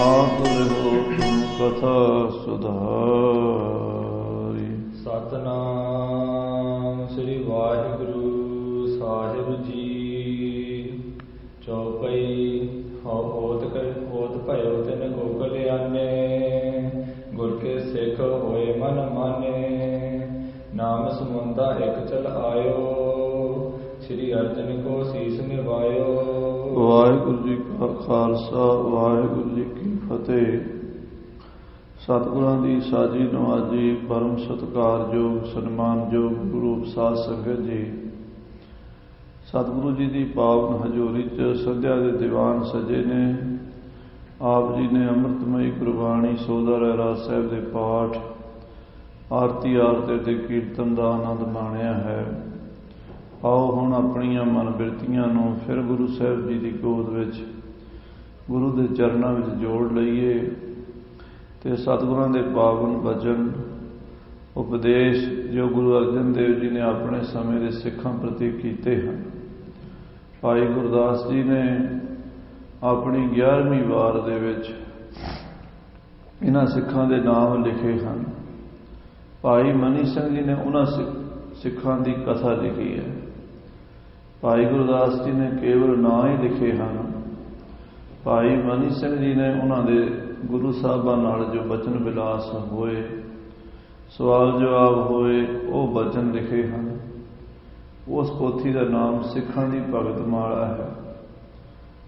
ਆਪ ਰਹੋ ਤੁਮ ਕਥਾ ਜੀ ਸਤਿਗੁਰਾਂ ਦੀ ਸਾਜੀ ਨਵਾਜੀ ਪਰਮ ਸਤਿਕਾਰਯੋਗ ਸਨਮਾਨਯੋਗ ਗੁਰੂ ਸਾਧ ਸੰਗਤ ਜੀ। ਸਤਿਗੁਰੂ ਜੀ ਦੀ ਪਾਵਨ ਹਜ਼ੂਰੀ 'ਚ ਸੰਧਿਆ ਦੇ ਦੀਵਾਨ ਸਜੇ ਨੇ। ਆਪ ਜੀ ਨੇ ਅੰਮ੍ਰਿਤਮਈ ਗੁਰਬਾਣੀ ਸੋਧਾ ਰਾਜ ਸਾਹਿਬ ਦੇ ਪਾਠ, ਆਰਤੀ ਆਰਤੇ ਤੇ ਕੀਰਤਨ ਦਾ ਆਨੰਦ ਮਾਣਿਆ ਹੈ। ਆਓ ਹੁਣ ਆਪਣੀਆਂ ਮਨ ਬਿਰਤੀਆਂ ਨੂੰ ਫਿਰ ਗੁਰੂ ਸਾਹਿਬ ਜੀ ਦੀ ਗੋਦ ਵਿੱਚ ਗੁਰੂ ਦੇ ਚਰਨਾਂ ਵਿੱਚ ਜੋੜ ਲਈਏ ਤੇ ਸਤਿਗੁਰਾਂ ਦੇ ਪਾਵਨ ਬਚਨ ਉਪਦੇਸ਼ ਜੋ ਗੁਰੂ ਅਰਜਨ ਦੇਵ ਜੀ ਨੇ ਆਪਣੇ ਸਮੇਂ ਦੇ ਸਿੱਖਾਂ ਪ੍ਰਤੀ ਕੀਤੇ ਹਨ। ਭਾਈ ਗੁਰਦਾਸ ਜੀ ਨੇ ਆਪਣੀ 11ਵੀਂ ਵਾਰ ਦੇ ਵਿੱਚ ਇਹਨਾਂ ਸਿੱਖਾਂ ਦੇ ਨਾਮ ਲਿਖੇ ਹਨ। ਭਾਈ ਮਨੀ ਸਿੰਘ ਜੀ ਨੇ ਉਹਨਾਂ ਸਿੱਖ- ਸਿੱਖਾਂ ਦੀ ਕਥਾ ਲਿਖੀ ਹੈ। ਭਾਈ ਗੁਰਦਾਸ ਜੀ ਨੇ ਕੇਵਲ ਨਾਂ ਹੀ ਲਿਖੇ ਹਨ। ਭਾਈ ਮਨੀ ਸਿੰਘ ਜੀ ਨੇ ਉਹਨਾਂ ਦੇ ਗੁਰੂ ਸਾਹਿਬਾਂ ਨਾਲ ਜੋ ਬਚਨ ਵਿਲਾਸ ਹੋਏ, ਸਵਾਲ ਜਵਾਬ ਹੋਏ, ਉਹ ਬਚਨ ਲਿਖੇ ਹਨ। ਉਸ ਪੋਥੀ ਦਾ ਨਾਮ ਸਿੱਖਾਂ ਦੀ ਭਗਤ ਮਾਲਾ ਹੈ।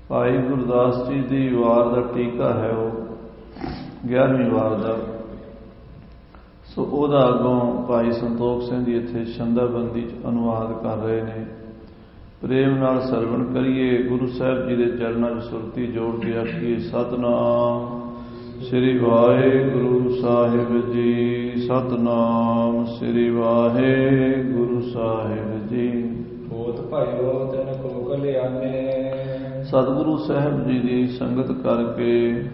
ਭਾਈ ਗੁਰਦਾਸ ਜੀ ਦੀ ਵਾਰ ਦਾ ਟੀਕਾ ਹੈ ਉਹ 11ਵੀਂ ਵਾਰ ਦਾ। ਸੋ ਉਹਦਾ ਅੱਗੋਂ ਭਾਈ ਸੰਤੋਖ ਸਿੰਘ ਜੀ ਇੱਥੇ ਛੰਦਾਬੰਦੀ ਚ ਅਨੁਵਾਦ ਕਰ ਰਹੇ ਨੇ। ਪ੍ਰੇਮ ਨਾਲ ਸਰਵਣ ਕਰੀਏ ਗੁਰੂ ਸਾਹਿਬ ਜੀ ਦੇ ਚਰਨਾਂ 'ਚ ਸੁਰਤੀ ਜੋੜ ਕੇ ਆਖੀਏ ਸਤਨਾਮ। ਸ੍ਰੀ ਵਾਹਿਗੁਰੂ ਸਾਹਿਬ ਜੀ ਸਤਨਾਮ। ਸ੍ਰੀ ਵਾਹਿਗੁਰੂ ਸਾਹਿਬ ਜੀ। ਹੋਤ ਭਇਓ ਤਿਨ ਗੋਗਲ ਆਨੇ ਸਤਿਗੁਰੂ ਸਾਹਿਬ ਜੀ ਦੀ ਸੰਗਤ ਕਰਕੇ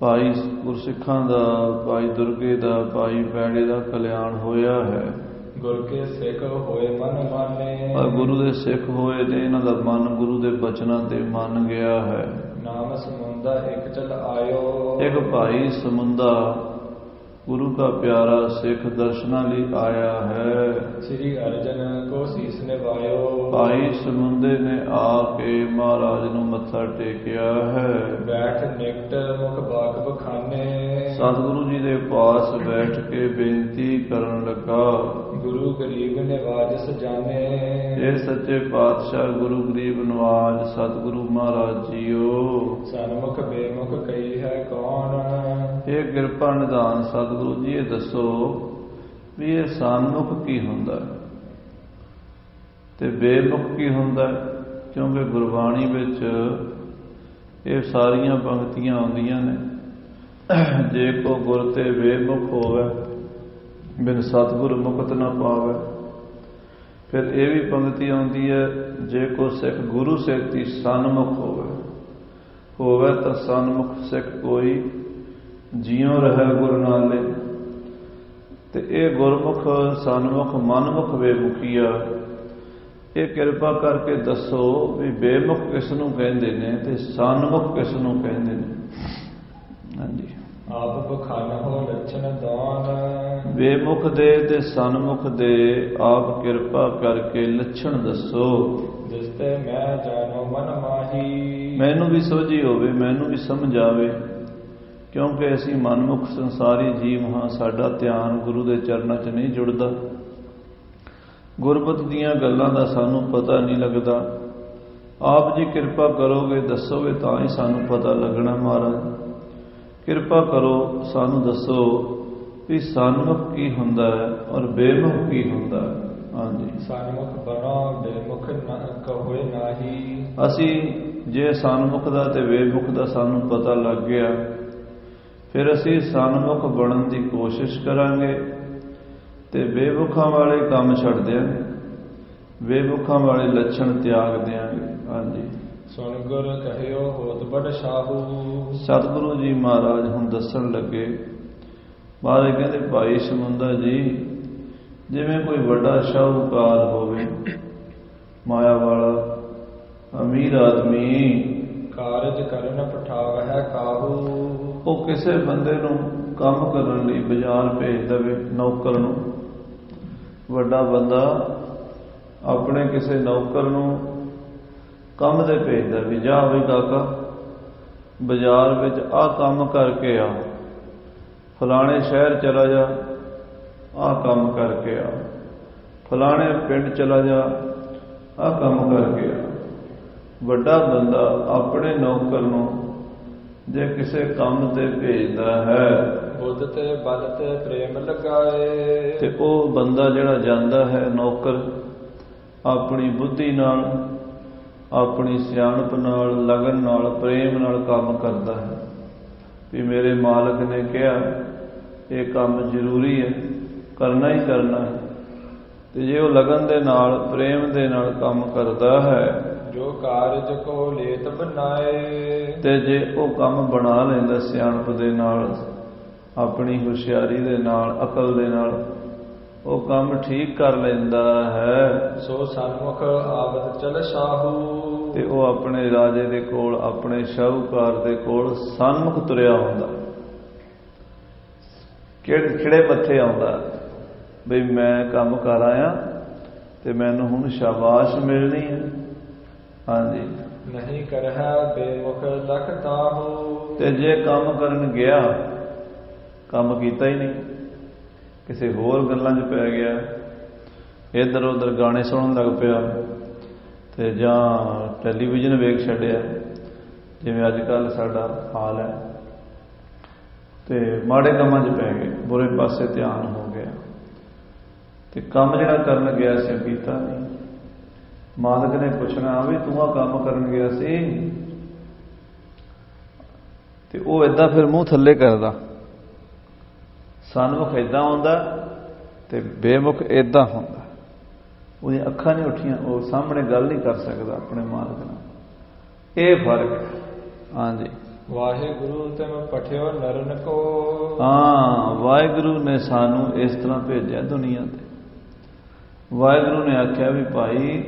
ਭਾਈ ਗੁਰਸਿੱਖਾਂ ਦਾ ਭਾਈ ਦੁਰਗੇ ਦਾ ਭਾਈ ਪੈੜੇ ਦਾ ਕਲਿਆਣ ਹੋਇਆ ਹੈ। ਗੁਰ ਕੇ ਸਿੱਖ ਹੋਏ ਮਨ ਮਾਨੇ। ਪਰ ਗੁਰੂ ਦੇ ਸਿੱਖ ਹੋਏ ਨੇ ਇਹਨਾਂ ਦਾ ਮਨ ਗੁਰੂ ਦੇ ਬਚਨਾਂ ਤੇ ਮੰਨ ਗਿਆ ਹੈ। ਨਾਮ ਸਮੁੰਦਾ ਇੱਕ ਚਲ ਆਇਓ। ਇੱਕ ਭਾਈ ਸਮੁੰਦਾ ਗੁਰੂ ਦਾ ਪਿਆਰਾ ਸਿੱਖ ਦਰਸ਼ਨਾਂ ਲਈ ਆਇਆ ਹੈ। ਸ੍ਰੀ ਅਰਜਨ ਕੋ ਸੀਸ ਨਿਵਾਇਓ ਭਾਈ ਸਮੁੰਦੇ ਨੇ ਆ ਕੇ ਮਹਾਰਾਜ ਨੂੰ ਮੱਥਾ ਟੇਕਿਆ ਹੈ। ਬੈਠ ਨਿਕਟ ਮੁਖ ਬਾਗ ਬਖਾਨੇ। ਸਤਿਗੁਰੂ ਜੀ ਦੇ ਪਾਸ ਬੈਠ ਕੇ ਬੇਨਤੀ ਕਰਨ ਲੱਗਾ। ਗੁਰੂ ਗਰੀਬ ਨਿਵਾਜ ਸਜਾਨੇ ਇਹ ਸੱਚੇ ਪਾਤਸ਼ਾਹ ਗੁਰੂ ਗਰੀਬ ਨਵਾਜ ਸਤਿਗੁਰੂ ਮਹਾਰਾਜ ਜੀਓ। ਸਨਮੁਖ ਬੇਮੁਖ ਕਈ ਹੈ ਕੌਣ? ਇਹ ਕਿਰਪਾ ਨਿਧਾਨ ਸਤਿਗੁਰੂ ਜੀ ਇਹ ਦੱਸੋ ਵੀ ਇਹ ਸਨਮੁਖ ਕੀ ਹੁੰਦਾ? ਤੇ ਬੇਮੁਖ ਕੀ ਹੁੰਦਾ? ਕਿਉਂਕਿ ਗੁਰਬਾਣੀ ਵਿੱਚ ਇਹ ਸਾਰੀਆਂ ਪੰਕਤੀਆਂ ਆਉਂਦੀਆਂ ਨੇ। ਜੇ ਕੋ ਗੁਰ ਤੇ ਬੇਮੁਖ ਹੋਵੇ ਬਿਨ ਸਤਿਗੁਰ ਮੁਕਤ ਨਾ ਪਾਵੇ। ਫਿਰ ਇਹ ਵੀ ਪੰਕਤੀ ਆਉਂਦੀ ਹੈ, ਜੇ ਕੋ ਸਿੱਖ ਗੁਰੂ ਸੇਤੀ ਸਨਮੁਖ ਹੋਵੇ। ਹੋਵੇ ਤਾਂ ਸਨਮੁਖ ਸਿੱਖ ਕੋਈ ਜਿਉ ਰਹਿ ਗੁਰ ਨਾਲੇ ਤੇ ਇਹ ਗੁਰਮੁਖ, ਸਨਮੁਖ, ਮਨਮੁਖ ਬੇਮੁਖੀਆ ਇਹ ਕਿਰਪਾ ਕਰਕੇ ਦੱਸੋ ਵੀ ਬੇਮੁਖ ਕਿਸ ਨੂੰ ਕਹਿੰਦੇ ਨੇ ਤੇ ਸਨਮੁਖ ਕਿਸ ਨੂੰ ਕਹਿੰਦੇ ਨੇ। ਹਾਂਜੀ। ਆਪ ਬਖਾਨ ਹੋ ਲੱਛਣ ਦਾਨ। ਬੇਮੁਖ ਦੇ ਤੇ ਸਨਮੁਖ ਦੇ ਆਪ ਕਿਰਪਾ ਕਰਕੇ ਲੱਛਣ ਦੱਸੋ। ਜਿਸ ਤੇ ਮੈਂ ਜਾਣੋ ਮਨ ਮਾਹੀ। ਮੈਨੂੰ ਵੀ ਸੋਝੀ ਹੋਵੇ ਮੈਨੂੰ ਵੀ ਸਮਝ ਆਵੇ। ਕਿਉਂਕਿ ਅਸੀਂ ਮਨਮੁਖ ਸੰਸਾਰੀ ਜੀਵ ਹਾਂ ਸਾਡਾ ਧਿਆਨ ਗੁਰੂ ਦੇ ਚਰਨਾਂ 'ਚ ਨਹੀਂ ਜੁੜਦਾ। ਗੁਰਬਤ ਦੀਆਂ ਗੱਲਾਂ ਦਾ ਸਾਨੂੰ ਪਤਾ ਨਹੀਂ ਲੱਗਦਾ। ਆਪ ਜੀ ਕਿਰਪਾ ਕਰੋਗੇ ਦੱਸੋਗੇ ਤਾਂ ਹੀ ਸਾਨੂੰ ਪਤਾ ਲੱਗਣਾ ਮਹਾਰਾਜ। ਕਿਰਪਾ ਕਰੋ ਸਾਨੂੰ ਦੱਸੋ ਵੀ ਸਨਮੁਖ ਕੀ ਹੁੰਦਾ ਹੈ ਔਰ ਬੇਮੁਖ ਕੀ ਹੁੰਦਾ ਹੈ। ਹਾਂਜੀ। ਸਨਮੁਖ ਬਣੋ ਬੇਮੁਖ ਨ ਕਹੋਏ ਨਾਹੀ। ਅਸੀਂ ਜੇ ਸਨਮੁਖ ਦਾ ਤੇ ਬੇਮੁਖ ਦਾ ਸਾਨੂੰ ਪਤਾ ਲੱਗ ਗਿਆ ਫਿਰ ਅਸੀਂ ਸਨਮੁਖ ਬਣਨ ਦੀ ਕੋਸ਼ਿਸ਼ ਕਰਾਂਗੇ ਤੇ ਬੇਮੁਖਾਂ ਵਾਲੇ ਕੰਮ ਛੱਡ ਦਿਆਂਗੇ ਬੇਮੁਖਾਂ ਵਾਲੇ ਲੱਛਣ ਤਿਆਗ ਦਿਆਂਗੇ। ਹਾਂਜੀ। ਸੁਣ ਗੁਰ ਕਹਿਓ ਹੋਤ ਬੜ ਸ਼ਾਹੂ। ਸਤਿਗੁਰੂ ਜੀ ਮਹਾਰਾਜ ਹੁਣ ਦੱਸਣ ਲੱਗੇ ਮਹਾਰਾਜ ਕਹਿੰਦੇ ਭਾਈ ਸਮੁੰਦਾ ਜੀ ਜਿਵੇਂ ਕੋਈ ਵੱਡਾ ਸ਼ਾਹੂਕਾਰ ਹੋਵੇ ਮਾਇਆ ਵਾਲਾ ਅਮੀਰ ਆਦਮੀ ਕਾਰਜ ਕਰਨ ਪਠਾਵਹਿ ਕਾਹੂ। ਉਹ ਕਿਸੇ ਬੰਦੇ ਨੂੰ ਕੰਮ ਕਰਨ ਲਈ ਬਾਜ਼ਾਰ ਭੇਜ ਦੇਵੇ ਨੌਕਰ ਨੂੰ। ਵੱਡਾ ਬੰਦਾ ਆਪਣੇ ਕਿਸੇ ਨੌਕਰ ਨੂੰ ਕੰਮ ਤੇ ਭੇਜਦਾ ਵੀ ਜਾ ਵੀ ਕਾਕਾ ਬਾਜ਼ਾਰ ਵਿੱਚ ਆਹ ਕੰਮ ਕਰਕੇ ਆ। ਫਲਾਣੇ ਸ਼ਹਿਰ ਚਲਾ ਜਾ ਆਹ ਕੰਮ ਕਰਕੇ ਆ। ਫਲਾਣੇ ਪਿੰਡ ਚਲਾ ਜਾ ਆਹ ਕੰਮ ਕਰਕੇ ਆ। ਵੱਡਾ ਬੰਦਾ ਆਪਣੇ ਨੌਕਰ ਨੂੰ ਜੇ ਕਿਸੇ ਕੰਮ ਤੇ ਭੇਜਦਾ ਹੈ। ਬੁੱਧ ਤੇ ਬਲ ਤੇ ਪ੍ਰੇਮ ਲਗਾਏ। ਤੇ ਉਹ ਬੰਦਾ ਜਿਹੜਾ ਜਾਂਦਾ ਹੈ ਨੌਕਰ ਆਪਣੀ ਬੁੱਧੀ ਨਾਲ ਆਪਣੀ ਸਿਆਣਪ ਨਾਲ ਲਗਨ ਨਾਲ ਪ੍ਰੇਮ ਨਾਲ ਕੰਮ ਕਰਦਾ ਹੈ। ਵੀ ਮੇਰੇ ਮਾਲਕ ਨੇ ਕਿਹਾ ਇਹ ਕੰਮ ਜ਼ਰੂਰੀ ਹੈ ਕਰਨਾ ਹੀ ਕਰਨਾ ਹੈ। ਤੇ ਜੇ ਉਹ ਲਗਨ ਦੇ ਨਾਲ ਪ੍ਰੇਮ ਦੇ ਨਾਲ ਕੰਮ ਕਰਦਾ ਹੈ ਜੋ ਕਾਰਜ ਕੋ ਲੇਤ ਬਨਾਏ। ਤੇ ਜੇ ਉਹ ਕੰਮ ਬਣਾ ਲੈਂਦਾ ਸਿਆਣਪ ਦੇ ਨਾਲ ਆਪਣੀ ਹੁਸ਼ਿਆਰੀ ਦੇ ਨਾਲ ਅਕਲ ਦੇ ਨਾਲ ਉਹ ਕੰਮ ਠੀਕ ਕਰ ਲੈਂਦਾ ਹੈ। ਸੋ ਸਨਮੁਖ ਆਵਤ ਚਲ ਸਾਹੂ। ਤੇ ਉਹ ਆਪਣੇ ਰਾਜੇ ਦੇ ਕੋਲ ਆਪਣੇ ਸ਼ਾਹੂਕਾਰ ਦੇ ਕੋਲ ਸਨਮੁਖ ਤੁਰਿਆ ਹੁੰਦਾ ਕਿਹੜੇ ਕਿਹੜੇ ਮੱਥੇ ਆਉਂਦਾ? ਬਈ ਮੈਂ ਕੰਮ ਕਰ ਆਇਆ ਤੇ ਮੈਨੂੰ ਹੁਣ ਸ਼ਾਬਾਸ਼ ਮਿਲਣੀ ਹੈ। ਹਾਂਜੀ। ਨਹੀਂ ਕਰਹਿ ਬੇਮੁਖ ਲਖ ਤਾਹੂ ਤੇ ਜੇ ਕੰਮ ਕਰਨ ਗਿਆ ਕੰਮ ਕੀਤਾ ਹੀ ਨਹੀਂ। ਕਿਸੇ ਹੋਰ ਗੱਲਾਂ 'ਚ ਪੈ ਗਿਆ ਇੱਧਰ ਉੱਧਰ ਗਾਣੇ ਸੁਣਨ ਲੱਗ ਪਿਆ ਤੇ ਜਾਂ ਟੈਲੀਵਿਜ਼ਨ ਵੇਖ ਛੱਡਿਆ, ਜਿਵੇਂ ਅੱਜ ਕੱਲ ਸਾਡਾ ਹਾਲ ਹੈ। ਤੇ ਮਾੜੇ ਕੰਮਾਂ 'ਚ ਪੈ ਗਏ, ਬੁਰੇ ਪਾਸੇ ਧਿਆਨ ਹੋ ਗਿਆ। ਤੇ ਕੰਮ ਜਿਹੜਾ ਕਰਨ ਗਿਆ ਸੀ, ਉਹ ਕੀਤਾ ਨਹੀਂ। ਮਾਲਕ ਨੇ ਪੁੱਛਣਾ, ਵੀ ਤੂੰ ਆ ਕੰਮ ਕਰਨ ਗਿਆ ਸੀ? ਤੇ ਉਹ ਇਦਾਂ ਫਿਰ ਮੂੰਹ ਥੱਲੇ ਕਰਦਾ। ਸਨਮੁਖ ਇਦਾਂ ਹੁੰਦਾ ਤੇ ਬੇਮੁਖ ਇਦਾਂ ਹੁੰਦਾ। ਉਹਦੀਆਂ ਅੱਖਾਂ ਨਹੀਂ ਉੱਠੀਆਂ ਉਹ ਸਾਹਮਣੇ ਗੱਲ ਨਹੀਂ ਕਰ ਸਕਦਾ ਆਪਣੇ ਮਾਲਕ ਨਾਲ। ਇਹ ਫ਼ਰਕ ਹਾਂਜੀ। ਵਾਹਿਗੁਰੂ ਤਮ ਪਠਿਓ ਨਰਨ ਕੋ। ਹਾਂ ਵਾਹਿਗੁਰੂ ਨੇ ਸਾਨੂੰ ਇਸ ਤਰ੍ਹਾਂ ਭੇਜਿਆ ਦੁਨੀਆ ਤੇ। ਵਾਹਿਗੁਰੂ ਨੇ ਆਖਿਆ ਵੀ ਭਾਈ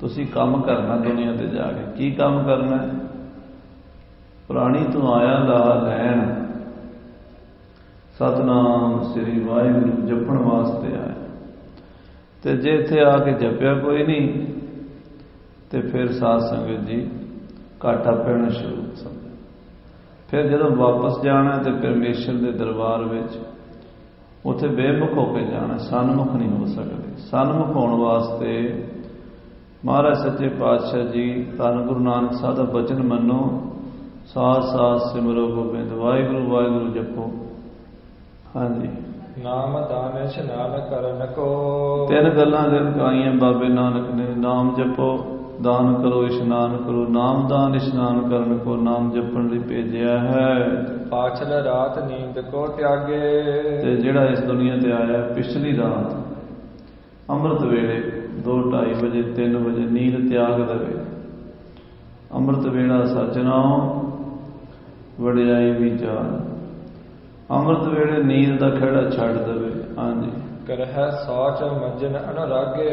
ਤੁਸੀਂ ਕੰਮ ਕਰਨਾ ਦੁਨੀਆ ਤੇ ਜਾ ਕੇ। ਕੀ ਕੰਮ ਕਰਨਾ ਪ੍ਰਾਣੀ ਤੂੰ ਆਇਆ ਦਾ ਲੈਣ। ਸਤਨਾਮ ਸ੍ਰੀ ਵਾਹਿਗੁਰੂ ਜਪਣ ਵਾਸਤੇ ਆਇਆ। ਤੇ ਜੇ ਇੱਥੇ ਆ ਕੇ ਜਪਿਆ ਕੋਈ ਨਹੀਂ, ਤੇ ਫਿਰ ਸਾਧ ਸੰਗਤ ਜੀ ਘਾਟਾ ਪੈਣਾ ਸ਼ੁਰੂ ਸਮਝ ਫਿਰ ਜਦੋਂ ਵਾਪਸ ਜਾਣਾ ਤੇ ਪਰਮੇਸ਼ਰ ਦੇ ਦਰਬਾਰ ਵਿੱਚ, ਉੱਥੇ ਬੇਮੁਖ ਹੋ ਕੇ ਜਾਣਾ, ਸਨਮੁਖ ਨਹੀਂ ਹੋ ਸਕਦੇ। ਸਨਮੁਖ ਹੋਣ ਵਾਸਤੇ ਮਹਾਰਾਜ ਸੱਚੇ ਪਾਤਸ਼ਾਹ ਜੀ, ਧੰਨ ਗੁਰੂ ਨਾਨਕ ਸਾਹਿਬ ਦਾ ਬਚਨ ਮੰਨੋ ਸਾਥ ਸਾਥ ਸਿਮਰੋ ਗੋਬਿੰਦ, ਵਾਹਿਗੁਰੂ ਵਾਹਿਗੁਰੂ ਜਪੋ। ਹਾਂਜੀ। ਨਾਮ ਦਾਨ ਇਸ਼ਨਾਨ ਕਰਨ ਕੋ ਤਿੰਨ ਗੱਲਾਂ ਦੇ ਕਾਈਆਂ ਬਾਬੇ ਨਾਨਕ ਨੇ ਨਾਮ ਜਪੋ ਦਾਨ ਕਰੋ ਇਸ਼ਨਾਨ ਕਰੋ ਨਾਮ ਦਾਨ ਇਸ਼ਨਾਨ ਕਰਨ ਕੋ ਨਾਮ ਜਪਣ ਲਈ ਭੇਜਿਆ ਹੈ। ਪਾਛਲ ਰਾਤ ਨੀਂਦ ਕੋ ਤਿਆਗੇ। ਤੇ ਜਿਹੜਾ ਇਸ ਦੁਨੀਆ ਤੇ ਆਇਆ ਪਿਛਲੀ ਰਾਤ ਅੰਮ੍ਰਿਤ ਵੇਲੇ 2:30 ਵਜੇ 3 ਵਜੇ ਨੀਂਦ ਤਿਆਗ ਦੇਵੇ। ਅੰਮ੍ਰਿਤ ਵੇਲਾ ਸਚਨਾਉ ਵਡਿਆਈ ਵਿਚਾਰ ਅੰਮ੍ਰਿਤ ਵੇਲੇ ਨੀਂਦ ਦਾ ਖੜਾ ਛੱਡ ਦੇਵੇ। ਹਾਂਜੀ। ਕਰਹਿ ਸੋਚ ਮੰਜਨ ਅਨੁਰਾਗੇ।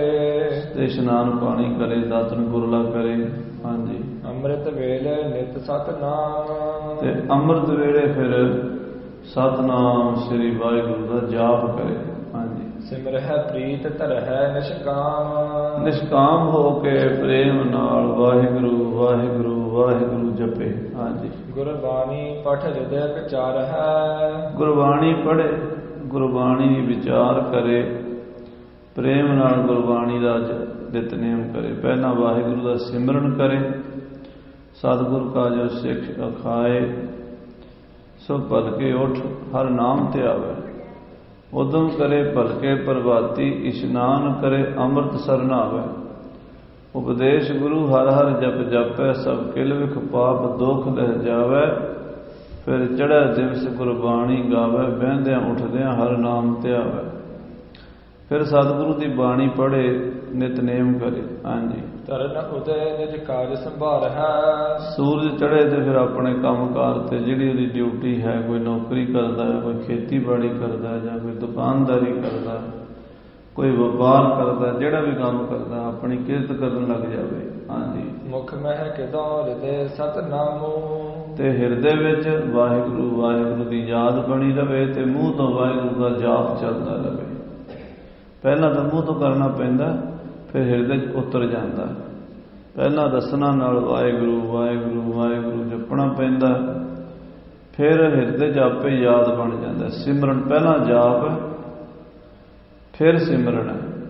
ਤੇ ਇਸ਼ਨਾਨ ਪਾਣੀ ਕਰੇ ਦਾਤਨ ਗੁਰਲਾ ਕਰੇ। ਹਾਂਜੀ। ਅੰਮ੍ਰਿਤ ਵੇਲੇ ਨਿਤ ਸਤਨਾਮ। ਤੇ ਅੰਮ੍ਰਿਤ ਵੇਲੇ ਫਿਰ ਸਤਨਾਮ ਸ੍ਰੀ ਵਾਹਿਗੁਰੂ ਦਾ ਜਾਪ ਕਰੇ। ਹਾਂਜੀ। ਸਿਮਰਹਿ ਪ੍ਰੀਤ ਧਰਹਿ ਨਿਸ਼ਕਾਮ। ਨਿਸ਼ਕਾਮ ਹੋ ਕੇ ਪ੍ਰੇਮ ਨਾਲ ਵਾਹਿਗੁਰੂ ਵਾਹਿਗੁਰੂ ਵਾਹਿਗੁਰੂ ਜਪੇ। ਹਾਂਜੀ। ਗੁਰਬਾਣੀ ਪਠ ਹਿਰਦੈ ਵਿਚਾਰ ਹੈ ਗੁਰਬਾਣੀ ਪੜ੍ਹੇ ਗੁਰਬਾਣੀ ਵਿਚਾਰ ਕਰੇ। ਪ੍ਰੇਮ ਨਾਲ ਗੁਰਬਾਣੀ ਦਾ ਨਿਤਨੇਮ ਕਰੇ। ਪਹਿਲਾਂ ਵਾਹਿਗੁਰੂ ਦਾ ਸਿਮਰਨ ਕਰੇ। ਸਤਿਗੁਰ ਕਾ ਜੋ ਸਿੱਖ ਅਖਾਏ। ਸੋ ਭਲਕੇ ਉਠ ਹਰ ਨਾਮ ਤੇ ਆਵੇ। ਉਦਮ ਕਰੇ ਭਲਕੇ ਪ੍ਰਭਾਤੀ ਇਸ਼ਨਾਨ ਕਰੇ ਅੰਮ੍ਰਿਤ ਸਰਨਾਵੇ ਉਪਦੇਸ਼ ਗੁਰੂ ਹਰ ਹਰ ਜਪ ਜਪੈ ਸਭ ਕਿਲ ਵਿਖ ਪਾਪ ਦੁਖ ਲਹਿ ਜਾਵੇ। ਫਿਰ ਚੜਾ ਦਿਵਸ ਗੁਰਬਾਣੀ ਗਾਵੇ ਬਹਿੰਦਿਆਂ ਉੱਠਦਿਆਂ ਹਰ ਨਾਮ ਧਿਆਵੇ। ਫਿਰ ਸਤਿਗੁਰੂ ਦੀ ਬਾਣੀ ਪੜ੍ਹੇ ਨਿਤਨੇਮ ਕਰੇ। ਹਾਂਜੀ। ਤਰਨ ਉਦੈ ਨਿਜ ਕਾਜ ਸੰਭਾਰ ਹੈ। ਸੂਰਜ ਚੜ੍ਹੇ ਤੇ ਫਿਰ ਆਪਣੇ ਕੰਮਕਾਰ ਤੇ ਜਿਹੜੀ ਉਹਦੀ ਡਿਊਟੀ ਹੈ ਕੋਈ ਨੌਕਰੀ ਕਰਦਾ ਹੈ ਕੋਈ ਖੇਤੀਬਾੜੀ ਕਰਦਾ ਹੈ ਜਾਂ ਕੋਈ ਦੁਕਾਨਦਾਰੀ ਕਰਦਾ ਹੈ ਕੋਈ ਵਪਾਰ ਕਰਦਾ ਜਿਹੜਾ ਵੀ ਕੰਮ ਕਰਦਾ ਆਪਣੀ ਕਿਰਤ ਕਰਨ ਲੱਗ ਜਾਵੇ। ਹਾਂਜੀ। ਮੁਖ ਮਹਿ ਕਿਦੋਂ ਹਿਰਦੇ ਸਤਨਾਮੋ। ਤੇ ਹਿਰਦੇ ਵਿੱਚ ਵਾਹਿਗੁਰੂ ਵਾਹਿਗੁਰੂ ਦੀ ਯਾਦ ਬਣੀ ਰਵੇ ਤੇ ਮੂੰਹ ਤੋਂ ਵਾਹਿਗੁਰੂ ਦਾ ਜਾਪ ਚੱਲਦਾ ਰਵੇ। ਪਹਿਲਾਂ ਤਾਂ ਮੂੰਹ ਤੋਂ ਕਰਨਾ ਪੈਂਦਾ ਫਿਰ ਹਿਰਦੇ 'ਚ ਉਤਰ ਜਾਂਦਾ। ਪਹਿਲਾਂ ਰਸਨਾ ਨਾਲ ਵਾਹਿਗੁਰੂ ਵਾਹਿਗੁਰੂ ਵਾਹਿਗੁਰੂ ਜਪਣਾ ਪੈਂਦਾ। ਫਿਰ ਹਿਰਦੇ 'ਚ ਆਪੇ ਯਾਦ ਬਣ ਜਾਂਦਾ। ਸਿਮਰਨ ਪਹਿਲਾਂ ਜਾਪ ਫਿਰ ਸਿਮਰਨ ਹੈ।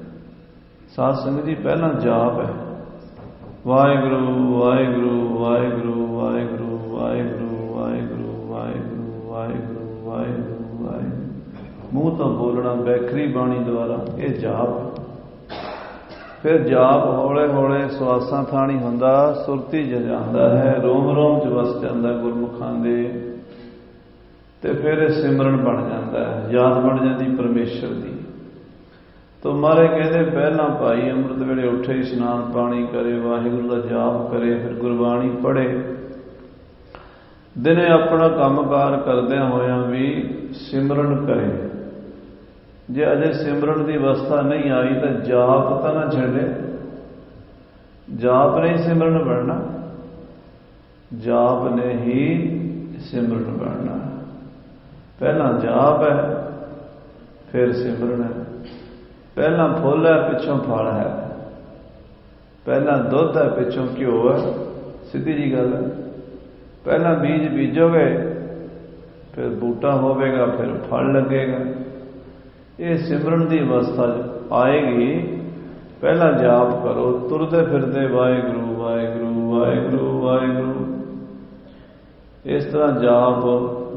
ਸਾਧ ਸੰਗਤ ਜੀ, ਪਹਿਲਾਂ ਜਾਪ ਹੈ। ਵਾਹਿਗੁਰੂ ਵਾਹਿਗੁਰੂ ਵਾਹਿਗੁਰੂ ਵਾਹਿਗੁਰੂ ਵਾਹਿਗੁਰੂ ਵਾਹਿਗੁਰੂ ਵਾਹਿਗੁਰੂ ਵਾਹਿਗੁਰੂ ਵਾਹਿਗੁਰੂ ਵਾਹਿਗੁਰੂ। ਮੂੰਹ ਤੋਂ ਬੋਲਣਾ ਬੈਖਰੀ ਬਾਣੀ ਦੁਆਰਾ, ਇਹ ਜਾਪ। ਫਿਰ ਜਾਪ ਹੌਲੇ ਹੌਲੇ ਸਵਾਸਾਂ ਥਾਣੀ ਹੁੰਦਾ, ਸੁਰਤੀ ਜ ਜਾਂਦਾ ਹੈ ਰੋਮ ਰੋਮ ਚ ਵਸ ਜਾਂਦਾ ਗੁਰਮੁਖਾਂ ਦੇ। ਤੇ ਫਿਰ ਇਹ ਸਿਮਰਨ ਬਣ ਜਾਂਦਾ ਹੈ, ਯਾਦ ਬਣ ਜਾਂਦੀ ਪਰਮੇਸ਼ਰ ਦੀ। ਤੋ ਮਾਰੇ ਕਹਿੰਦੇ ਪਹਿਲਾਂ ਭਾਈ, ਅੰਮ੍ਰਿਤ ਵੇਲੇ ਉੱਠੇ, ਇਸ਼ਨਾਨ ਪਾਣੀ ਕਰੇ, ਵਾਹਿਗੁਰੂ ਦਾ ਜਾਪ ਕਰੇ, ਫਿਰ ਗੁਰਬਾਣੀ ਪੜ੍ਹੇ। ਦਿਨੇ ਆਪਣਾ ਕੰਮਕਾਰ ਕਰਦਿਆਂ ਹੋਇਆਂ ਵੀ ਸਿਮਰਨ ਕਰੇ। ਜੇ ਅਜੇ ਸਿਮਰਨ ਦੀ ਅਵਸਥਾ ਨਹੀਂ ਆਈ ਤਾਂ ਜਾਪ ਤਾਂ ਨਾ ਛੱਡੇ। ਜਾਪ ਨਹੀਂ ਸਿਮਰਨ ਬਣਨਾ। ਜਾਪ ਨੇ ਹੀ ਸਿਮਰਨ ਬਣਨਾ। ਪਹਿਲਾਂ ਜਾਪ ਹੈ, ਫਿਰ ਸਿਮਰਨ ਹੈ। پہلا فل ہے پچھوں پھل ہے پہلا دھد ہے پچھوں گھیو ہے سیدھی جی گل ہے پہلا بیج بیجو گے پھر بوٹا ہوے گا پھر پھل لگے گا یہ سمرن کی اوستھا آئے گی پہلا جاپ کرو ترتے پھرتے واحگرو واحگرو واحگرو واحگرو ਇਸ ਤਰ੍ਹਾਂ ਜਾਪ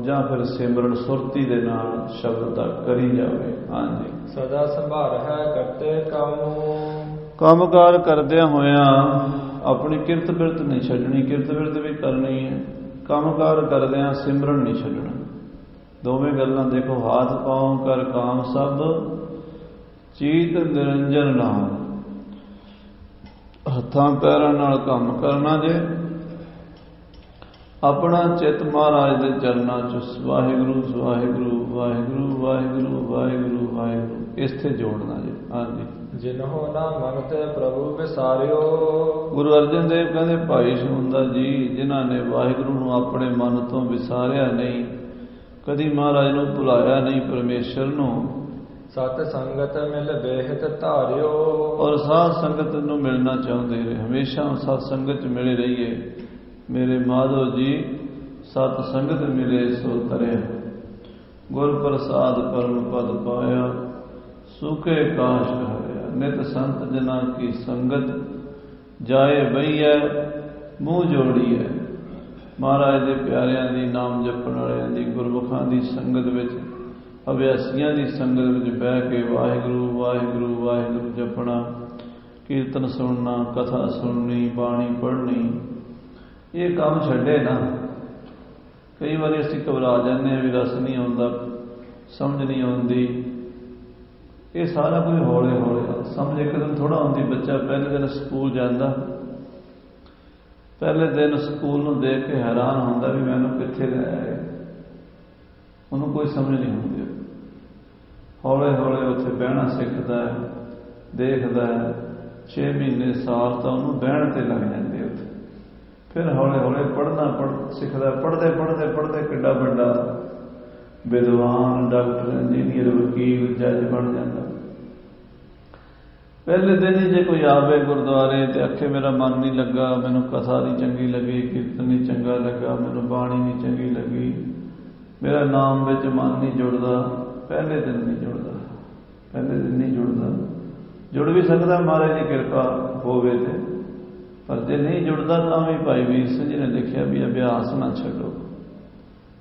ਜਾਂ ਫਿਰ ਸਿਮਰਨ ਸੁਰਤੀ ਦੇ ਨਾਲ ਸ਼ਬਦ ਦਾ ਕਰੀ ਜਾਵੇ। ਹਾਂਜੀ। ਸਦਾ ਸੰਭਾਰ ਹੈ ਕਰਤੇ ਕੰਮ। ਕੰਮਕਾਰ ਕਰਦਿਆਂ ਹੋਇਆਂ ਆਪਣੀ ਕਿਰਤ ਬਿਰਤ ਨਹੀਂ ਛੱਡਣੀ ਕਿਰਤ ਬਿਰਤ ਵੀ ਕਰਨੀ ਹੈ। ਕੰਮਕਾਰ ਕਰਦਿਆਂ ਸਿਮਰਨ ਨਹੀਂ ਛੱਡਣਾ। ਦੋਵੇਂ ਗੱਲਾਂ ਦੇਖੋ ਹਾਥ ਪਾਉ ਕਰ ਕਾਮ ਸਭ ਚੀਤ ਨਿਰੰਜਨ ਨਾਮ। ਹੱਥਾਂ ਪੈਰਾਂ ਨਾਲ ਕੰਮ ਕਰਨਾ ਜੇ ਆਪਣਾ ਚਿੱਤ ਮਹਾਰਾਜ ਦੇ ਚਰਨਾਂ 'ਚ ਵਾਹਿਗੁਰੂ ਵਾਹਿਗੁਰੂ ਵਾਹਿਗੁਰੂ ਵਾਹਿਗੁਰੂ। ਵਾਹਿਗੁਰੂ ਵਾਹਿਗੁਰੂ ਇਸਥੇ ਜੋੜਨਾ ਜੇ। ਹਾਂਜੀ। ਜਿਨਹੋ ਨਾ ਮਨ ਤੇ ਪ੍ਰਭੂ ਵਿਸਾਰਿਓ। ਗੁਰੂ ਅਰਜਨ ਦੇਵ ਕਹਿੰਦੇ ਭਾਈ ਸੁੰਦਰ ਜੀ ਜਿਨ੍ਹਾਂ ਨੇ ਵਾਹਿਗੁਰੂ ਨੂੰ ਆਪਣੇ ਮਨ ਤੋਂ ਵਿਸਾਰਿਆ ਨਹੀਂ ਕਦੀ ਮਹਾਰਾਜ ਨੂੰ ਭੁਲਾਇਆ ਨਹੀਂ ਪਰਮੇਸ਼ਰ ਨੂੰ। ਸਤ ਸੰਗਤ ਮਿਲ ਬੇਹਿਤ ਧਾਰਿਓ। ਔਰ ਸਾਧ ਸੰਗਤ ਨੂੰ ਮਿਲਣਾ ਚਾਹੁੰਦੇ ਰਹੇ। ਹਮੇਸ਼ਾ ਸਤ ਸੰਗਤ ਮਿਲੇ ਰਹੀਏ। ਮੇਰੇ ਮਾਧੋ ਜੀ, ਸਤ ਸੰਗਤ ਮਿਲੇ ਸੋ ਤਰਿਆ ਗੁਰ ਪ੍ਰਸਾਦ ਪਰਮ ਪਦ ਪਾਇਆ, ਸੁਖੇ ਕਾਸ਼ ਹਰਿਆ। ਨਿਤ ਸੰਤ ਜਨਾ ਕੀ ਸੰਗਤ, ਜਾਏ ਬਈਐ, ਮੂੰਹ ਜੋੜੀਐ। ਮਹਾਰਾਜ ਦੇ ਪਿਆਰਿਆਂ ਦੀ ਨਾਮ ਜਪਣ ਵਾਲਿਆਂ ਦੀ ਗੁਰਮੁਖਾਂ ਦੀ ਸੰਗਤ ਵਿੱਚ, ਅਭਿਆਸੀਆਂ ਦੀ ਸੰਗਤ ਵਿੱਚ ਬਹਿ ਕੇ ਵਾਹਿਗੁਰੂ ਵਾਹਿਗੁਰੂ ਵਾਹਿਗੁਰੂ ਜਪਣਾ। ਕੀਰਤਨ ਸੁਣਨਾ, ਕਥਾ ਸੁਣਨੀ, ਬਾਣੀ ਪੜ੍ਹਨੀ ਇਹ ਕੰਮ ਛੱਡੇ ਨਾ। ਕਈ ਵਾਰੀ ਅਸੀਂ ਘਬਰਾ ਜਾਂਦੇ ਹਾਂ ਵੀ ਰਸ ਨਹੀਂ ਆਉਂਦਾ, ਸਮਝ ਨਹੀਂ ਆਉਂਦੀ। ਇਹ ਸਾਰਾ ਕੁਝ ਹੌਲੇ ਹੌਲੇ ਸਮਝ ਇੱਕ ਦਿਨ ਥੋੜਾ ਆਉਂਦੀ, ਬੱਚਾ ਪਹਿਲੇ ਦਿਨ ਸਕੂਲ ਜਾਂਦਾ। ਪਹਿਲੇ ਦਿਨ ਸਕੂਲ ਨੂੰ ਦੇਖ ਕੇ ਹੈਰਾਨ ਹੁੰਦਾ ਵੀ ਮੈਨੂੰ ਕਿੱਥੇ ਲੈ ਆਏ। ਉਹਨੂੰ ਕੋਈ ਸਮਝ ਨਹੀਂ ਆਉਂਦੀ ਹੌਲੇ ਹੌਲੇ ਉੱਥੇ ਬਹਿਣਾ ਸਿੱਖਦਾ ਹੈ, ਦੇਖਦਾ ਹੈ। 6 ਮਹੀਨੇ ਸਾਲ ਤਾਂ ਉਹਨੂੰ ਬਹਿਣ ਤੇ ਲੱਗ ਜਾਂਦੇ। ਫਿਰ ਹੌਲੇ ਹੌਲੇ ਪੜ੍ਹਨਾ ਪੜ ਸਿੱਖਦਾ, ਪੜ੍ਹਦੇ ਪੜ੍ਹਦੇ ਪੜ੍ਹਦੇ ਕਿੱਡਾ ਵੱਡਾ ਵਿਦਵਾਨ, ਡਾਕਟਰ, ਇੰਜੀਨੀਅਰ, ਵਕੀਲ, ਜੱਜ ਬਣ ਜਾਂਦਾ। ਪਹਿਲੇ ਦਿਨ ਹੀ ਜੇ ਕੋਈ ਆਵੇ ਗੁਰਦੁਆਰੇ ਤੇ ਅੱਖੇ ਮੇਰਾ ਮਨ ਨਹੀਂ ਲੱਗਾ, ਮੈਨੂੰ ਕਥਾ ਨਹੀਂ ਚੰਗੀ ਲੱਗੀ, ਕੀਰਤਨ ਨਹੀਂ ਚੰਗਾ ਲੱਗਾ, ਮੈਨੂੰ ਬਾਣੀ ਨਹੀਂ ਚੰਗੀ ਲੱਗੀ, ਮੇਰਾ ਨਾਮ ਵਿੱਚ ਮਨ ਨਹੀਂ ਜੁੜਦਾ। ਪਹਿਲੇ ਦਿਨ ਨਹੀਂ ਜੁੜਦਾ, ਪਹਿਲੇ ਦਿਨ ਨਹੀਂ ਜੁੜਦਾ। ਜੁੜ ਵੀ ਸਕਦਾ, ਮਹਾਰਾਜ ਦੀ ਕਿਰਪਾ ਹੋਵੇ ਤੇ। ਪਰ ਜੇ ਨਹੀਂ ਜੁੜਦਾ ਤਾਂ ਵੀ ਭਾਈ ਵੀਰ ਸਿੰਘ ਜੀ ਨੇ ਲਿਖਿਆ ਵੀ ਅਭਿਆਸ ਨਾ ਛੱਡੋ।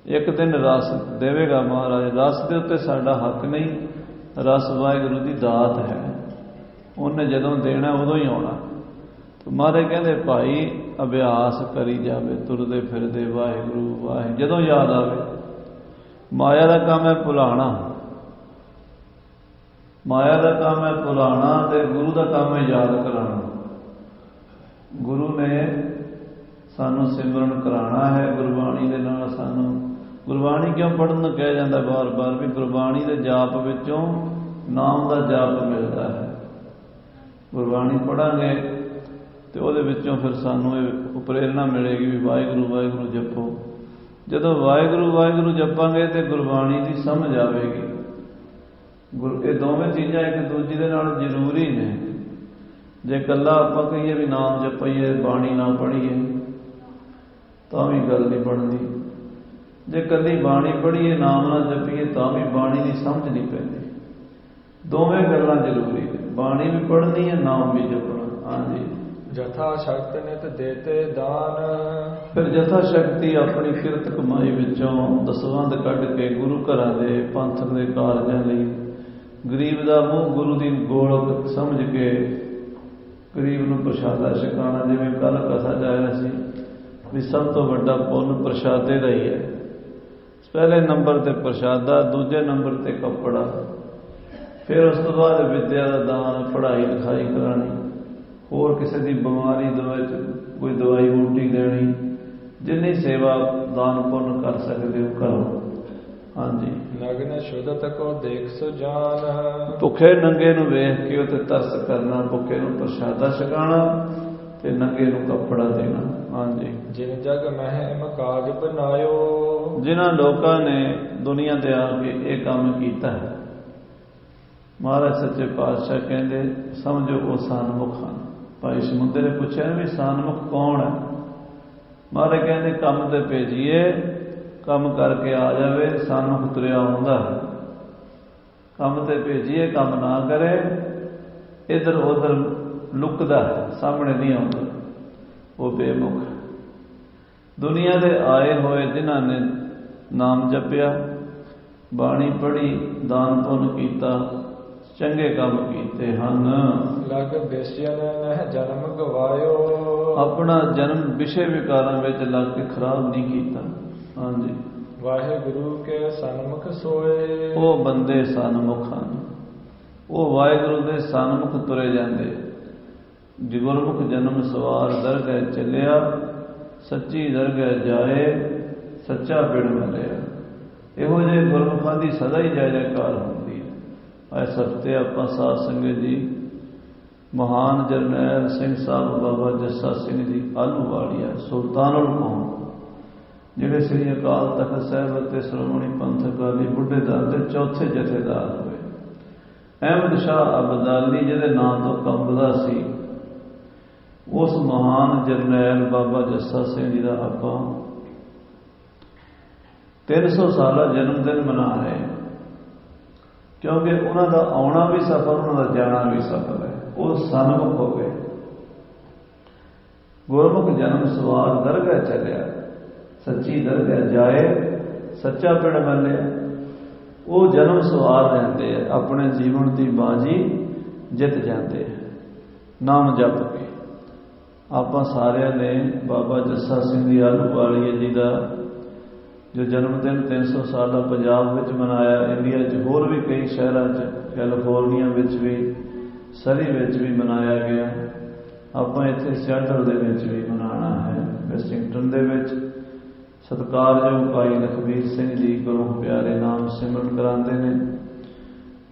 ਇੱਕ ਦਿਨ ਰਸ ਦੇਵੇਗਾ ਮਹਾਰਾਜ, ਰਸ ਦੇ ਉੱਤੇ ਸਾਡਾ ਹੱਕ ਨਹੀਂ, ਰਸ ਵਾਹਿਗੁਰੂ ਦੀ ਦਾਤ ਹੈ। ਉਹਨੇ ਜਦੋਂ ਦੇਣਾ ਉਦੋਂ ਹੀ ਆਉਣਾ। ਤੇ ਮਹਾਰਾਜ ਕਹਿੰਦੇ, ਭਾਈ, ਅਭਿਆਸ ਕਰੀ ਜਾਵੇ, ਤੁਰਦੇ ਫਿਰਦੇ, ਵਾਹਿਗੁਰੂ, ਵਾਹਿ ਜਦੋਂ ਯਾਦ ਆਵੇ, ਮਾਇਆ ਦਾ ਕੰਮ ਹੈ ਭੁਲਾਣਾ ਮਾਇਆ ਦਾ ਕੰਮ ਹੈ ਭੁਲਾਣਾ ਤੇ ਗੁਰੂ ਦਾ ਕੰਮ ਹੈ ਯਾਦ ਕਰਾਉਣਾ। ਗੁਰੂ ਨੇ ਸਾਨੂੰ ਸਿਮਰਨ ਕਰਾਣਾ ਹੈ, ਗੁਰਬਾਣੀ ਦੇ ਨਾਲ ਸਾਨੂੰ, ਗੁਰਬਾਣੀ ਕਿਉਂ ਪੜਨ ਨੂੰ ਕਿਹਾ ਜਾਂਦਾ? ਬਾਰ-ਬਾਰ ਵੀ ਗੁਰਬਾਣੀ ਦੇ ਜਾਪ ਵਿੱਚੋਂ ਨਾਮ ਦਾ ਜਾਪ ਮਿਲਦਾ ਹੈ। ਗੁਰਬਾਣੀ ਪੜਾਂਗੇ ਤੇ ਉਹਦੇ ਵਿੱਚੋਂ ਫਿਰ ਸਾਨੂੰ ਇਹ ਪ੍ਰੇਰਣਾ ਮਿਲੇਗੀ ਵੀ ਵਾਹਿਗੁਰੂ ਵਾਹਿਗੁਰੂ ਜਪੋ। ਜਦੋਂ ਵਾਹਿਗੁਰੂ ਵਾਹਿਗੁਰੂ ਜਪਾਂਗੇ ਤੇ ਗੁਰਬਾਣੀ ਦੀ ਸਮਝ ਆਵੇਗੀ। ਗੁਰ, ਇਹ ਦੋਵੇਂ ਚੀਜ਼ਾਂ ਇੱਕ ਦੂਜੀ ਦੇ ਨਾਲ ਜ਼ਰੂਰੀ ਨੇ। ਜੇ ਕੱਲਾ ਆਪਾਂ ਕਹੀਏ ਵੀ ਨਾਮ ਜਪਈਏ ਬਾਣੀ ਨਾ ਪੜ੍ਹੀਏ ਤਾਂ ਵੀ ਗੱਲ ਨਹੀਂ ਬਣਦੀ। ਜੇ ਕੱਲੀ ਬਾਣੀ ਪੜ੍ਹੀਏ ਨਾਮ ਨਾ ਜਪੀਏ ਤਾਂ ਵੀ ਬਾਣੀ ਦੀ ਸਮਝ ਨਹੀਂ ਪੈਂਦੀ। ਦੋਵੇਂ ਗੱਲਾਂ ਜ਼ਰੂਰੀ ਨੇ। ਬਾਣੀ ਵੀ ਪੜ੍ਹਨੀ ਹੈ ਨਾਮ ਵੀ ਜਪਣਾ। ਹਾਂਜੀ। ਜਥਾ ਸ਼ਕਤ ਨਿਤ ਦੇਤੇ ਦਾਨ। ਫਿਰ ਜਥਾ ਸ਼ਕਤੀ ਆਪਣੀ ਕਿਰਤ ਕਮਾਈ ਵਿੱਚੋਂ ਦਸਵੰਦ ਕੱਢ ਕੇ ਗੁਰੂ ਘਰਾਂ ਦੇ ਪੰਥਕ ਦੇ ਕਾਰਜਾਂ ਲਈ ਗਰੀਬ ਦਾ ਮੂੰਹ ਗੁਰੂ ਦੀ ਗੋਲਕ ਸਮਝ ਕੇ ਗਰੀਬ ਨੂੰ ਪ੍ਰਸ਼ਾਦਾ ਛਕਾਉਣਾ, ਜਿਵੇਂ ਕੱਲ ਕਥਾ ਜਾਇਆ ਸੀ ਵੀ ਸਭ ਤੋਂ ਵੱਡਾ ਪੁੰਨ ਪ੍ਰਸ਼ਾਦੇ ਦਾ ਹੀ ਹੈ। ਪਹਿਲੇ ਨੰਬਰ ਤੇ ਪ੍ਰਸ਼ਾਦਾ, ਦੂਜੇ ਨੰਬਰ ਤੇ ਕੱਪੜਾ, ਫਿਰ ਉਸ ਤੋਂ ਬਾਅਦ ਵਿਦਿਆ ਦਾ ਦਾਨ, ਪੜ੍ਹਾਈ ਲਿਖਾਈ ਕਰਾਣੀ ਹੋਰ ਕਿਸੇ ਦੀ ਬਿਮਾਰੀ ਦੇ ਵਿੱਚ ਕੋਈ ਦਵਾਈ ਬੂਟੀ ਦੇਣੀ, ਜਿੰਨੀ ਸੇਵਾ ਦਾਨ ਪੁੰਨ ਕਰ ਸਕਦੇ ਹੋ, ਕਰੋ। ਹਾਂਜੀ। ਨਗਨ ਸ਼ੁਦਤ ਕੋ ਦੇਖ ਸੁ ਜਾਨ ਭੁੱਖੇ ਨੰਗੇ ਨੂੰ ਵੇਖ ਕੇ ਉਹ ਤੇ ਤਰਸ ਕਰਨਾ ਭੁੱਖੇ ਨੂੰ ਪ੍ਰਸ਼ਾਦਾ ਛਕਾਣਾ ਤੇ ਨੰਗੇ ਨੂੰ ਕੱਪੜਾ ਦੇਣਾ। ਹਾਂਜੀ। ਜਿਨ ਜਗ ਮਹਿ ਇਮ ਕਾਜ ਬਨਾਇਓ। ਜਿਨ੍ਹਾਂ ਲੋਕਾਂ ਨੇ ਦੁਨੀਆ ਤੇ ਆ ਕੇ ਇਹ ਕੰਮ ਕੀਤਾ ਹੈ ਮਹਾਰਾਜ ਸੱਚੇ ਪਾਤਸ਼ਾਹ ਕਹਿੰਦੇ ਸਮਝੋ ਉਹ ਸਨਮੁਖ ਹਨ। ਭਾਈ ਸਮੁੰਦਰ ਨੇ ਪੁੱਛਿਆ ਵੀ ਸਨਮੁਖ ਕੌਣ ਹੈ? ਮਹਾਰਾਜ ਕਹਿੰਦੇ ਕੰਮ ਤੇ ਭੇਜੀਏ ਕੰਮ ਕਰਕੇ ਆ ਜਾਵੇ ਸਨਮੁਖ ਤੁਰਿਆ ਆਉਂਦਾ ਹੈ। ਕੰਮ ਤੇ ਭੇਜੀਏ ਕੰਮ ਨਾ ਕਰੇ ਇਧਰ ਉਧਰ ਲੁਕਦਾ ਸਾਹਮਣੇ ਨਹੀਂ ਆਉਂਦਾ। ਉਹ ਬੇਮੁਖ ਦੁਨੀਆ ਦੇ ਆਏ ਹੋਏ ਜਿਨ੍ਹਾਂ ਨੇ ਨਾਮ ਜਪਿਆ ਬਾਣੀ ਪੜ੍ਹੀ ਦਾਨ ਪੁੰਨ ਕੀਤਾ ਚੰਗੇ ਕੰਮ ਕੀਤੇ ਹਨ। ਲਗ ਬੇਸਿਆ ਨਹਿ ਜਨਮ ਗਵਾਇਓ। ਆਪਣਾ ਜਨਮ ਵਿਸ਼ੇ ਵਿਕਾਰਾਂ ਵਿੱਚ ਲੱਗ ਕੇ ਖਰਾਬ ਨਹੀਂ ਕੀਤਾ। ਹਾਂਜੀ। ਵਾਹਿਗੁਰੂ ਕੇ ਸਨਮੁਖ ਸੋਏ। ਉਹ ਬੰਦੇ ਸਨਮੁਖ ਹਨ। ਉਹ ਵਾਹਿਗੁਰੂ ਦੇ ਸਨਮੁਖ ਤੁਰੇ ਜਾਂਦੇ। ਜੇ ਗੁਰਮੁਖ ਜਨਮ ਸਵਾਰ ਦਰਗਹਿ ਚੱਲਿਆ ਸੱਚੀ ਦਰਗਹਿ ਜਾਏ ਸੱਚਾ ਪਿੜ ਮਿਲਿਆ। ਇਹੋ ਜਿਹੇ ਗੁਰਮੁਖਾਂ ਦੀ ਸਦਾ ਹੀ ਜੈ ਜੈਕਾਰ ਹੁੰਦੀ ਹੈ। ਇਸ ਹਫ਼ਤੇ ਆਪਾਂ ਸਾਧ ਸੰਗਤ ਜੀ ਮਹਾਨ ਜਰਨੈਲ ਸਿੰਘ ਸਾਹਿਬ ਬਾਬਾ ਜੱਸਾ ਸਿੰਘ ਜੀ ਆਲੂਵਾਲੀਆ ਸੁਲਤਾਨੁਲ ਕੌਮ ਜਿਹੜੇ ਸ੍ਰੀ ਅਕਾਲ ਤਖਤ ਸਾਹਿਬ ਅਤੇ ਸ਼੍ਰੋਮਣੀ ਪੰਥਕ ਅਕਾਲੀ ਬੁੱਢੇ ਦਲ ਦੇ ਚੌਥੇ ਜਥੇਦਾਰ ਹੋਏ। ਅਹਿਮਦ ਸ਼ਾਹ ਅਬਦਾਲੀ ਜਿਹਦੇ ਨਾਂ ਤੋਂ ਕੰਬਦਾ ਸੀ, ਉਸ ਮਹਾਨ ਜਰਨੈਲ ਬਾਬਾ ਜੱਸਾ ਸਿੰਘ ਜੀ ਦਾ ਆਪਾਂ। 300 ਸਾਲਾ ਜਨਮ ਦਿਨ ਮਨਾ ਰਹੇ ਕਿਉਂਕਿ ਉਹਨਾਂ ਦਾ ਆਉਣਾ ਵੀ ਸਫਲ, ਉਹਨਾਂ ਦਾ ਜਾਣਾ ਵੀ ਸਫਲ ਹੈ। ਉਹ ਸਨਮੁਖ ਹੋ ਗਏ। ਗੁਰਮੁਖ ਜਨਮ ਸਵਾਰ ਦਰਗਹਿ ਚੱਲਿਆ ਸੱਚੀ ਦਰਗਹਿ ਜਾਏ, ਸੱਚਾ ਪਿੜ ਮੰਨਿਆ ਉਹ ਜਨਮ ਸਵਾਰ ਰਹਿੰਦੇ ਆ, ਆਪਣੇ ਜੀਵਨ ਦੀ ਬਾਜੀ ਜਿੱਤ ਜਾਂਦੇ ਆ, ਨਾਮ ਜਪ ਕੇ। ਆਪਾਂ ਸਾਰਿਆਂ ਨੇ ਬਾਬਾ ਜੱਸਾ ਸਿੰਘ ਦੀ ਆਲੂਵਾਲੀਏ ਜੀ ਦਾ, ਜੋ ਜਨਮ ਦਿਨ 300 ਸਾਲਾ ਪੰਜਾਬ ਵਿੱਚ ਮਨਾਇਆ, ਇੰਡੀਆ 'ਚ ਹੋਰ ਵੀ ਕਈ ਸ਼ਹਿਰਾਂ 'ਚ, ਕੈਲੀਫੋਰਨੀਆ ਵਿੱਚ ਵੀ, ਸਰੀ ਵਿੱਚ ਵੀ ਮਨਾਇਆ ਗਿਆ। ਆਪਾਂ ਇੱਥੇ ਸਿਆਟਲ ਦੇ ਵਿੱਚ ਵੀ ਮਨਾਉਣਾ ਹੈ, ਵੈਸਟਿੰਗਟਨ ਦੇ ਵਿੱਚ। ਸਤਿਕਾਰਯੋਗ ਭਾਈ ਲਖਵੀਰ ਸਿੰਘ ਜੀ ਕੋਲੋਂ ਪਿਆਰੇ ਨਾਮ ਸਿਮਰਨ ਕਰਾਉਂਦੇ ਨੇ।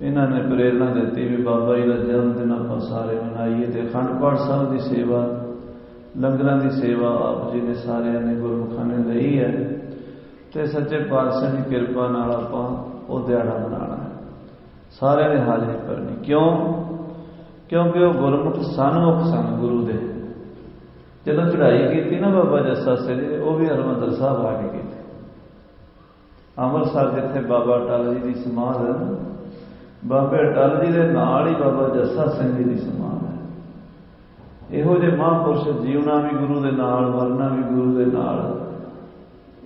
ਇਹਨਾਂ ਨੇ ਪ੍ਰੇਰਣਾ ਦਿੱਤੀ ਵੀ ਬਾਬਾ ਜੀ ਦਾ ਜਨਮ ਦਿਨ ਆਪਾਂ ਸਾਰੇ ਮਨਾਈਏ ਤੇ ਅਖੰਡ ਪਾਠ ਸਾਹਿਬ ਦੀ ਸੇਵਾ, ਲੰਗਰਾਂ ਦੀ ਸੇਵਾ ਆਪ ਜੀ ਨੇ ਸਾਰਿਆਂ ਨੇ ਗੁਰਮੁਖਾਂ ਨੇ ਲਈ ਹੈ ਤੇ ਸੱਚੇ ਪਾਤਸ਼ਾਹ ਦੀ ਕਿਰਪਾ ਨਾਲ ਆਪਾਂ ਉਹ ਦਿਹਾੜਾ ਮਨਾਉਣਾ ਹੈ। ਸਾਰਿਆਂ ਨੇ ਹਾਜ਼ਰੀ ਭਰਨੀ। ਕਿਉਂ? ਕਿਉਂਕਿ ਉਹ ਗੁਰਮੁਖ ਸਨਮੁਖ ਸਨ ਗੁਰੂ ਦੇ। ਜਦੋਂ ਚੜ੍ਹਾਈ ਕੀਤੀ ਨਾ ਬਾਬਾ ਜੱਸਾ ਸਿੰਘ ਜੀ ਉਹ ਵੀ ਹਰਮੰਦਰ ਸਾਹਿਬ ਆ ਕੇ ਕੀਤੀ ਅੰਮ੍ਰਿਤਸਰ ਜਿੱਥੇ ਬਾਬਾ ਟਲ ਜੀ ਦੀ ਸਮਾਧ ਹੈ ਬਾਬੇ ਟਲ ਜੀ ਦੇ ਨਾਲ ਹੀ ਬਾਬਾ ਜੱਸਾ ਸਿੰਘ ਜੀ ਦੀ ਸਮਾਧ ਹੈ ਇਹੋ ਜਿਹੇ ਮਹਾਂਪੁਰਸ਼ ਜੀਵਨਾ ਵੀ ਗੁਰੂ ਦੇ ਨਾਲ ਮਰਨਾ ਵੀ ਗੁਰੂ ਦੇ ਨਾਲ